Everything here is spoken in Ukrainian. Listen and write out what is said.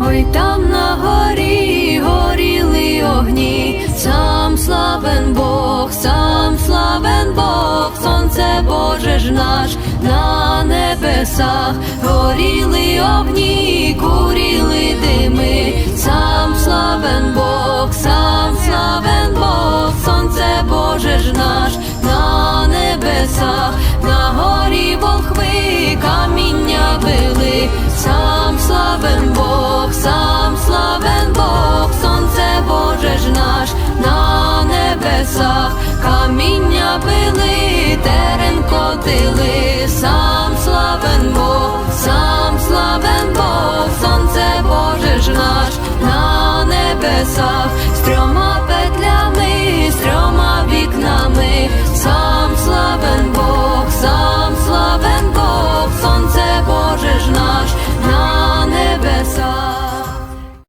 Ой там на горі горіли огні, сам славен Бог, сам славен Бог, сонце Боже ж наш на небесах, горіли огні, куріли дими, сам славен Бог, сам славен Бог, сонце Боже ж наш били, терен котили, сам славен Бог, сам славен Бог, сонце Боже ж наш на небесах,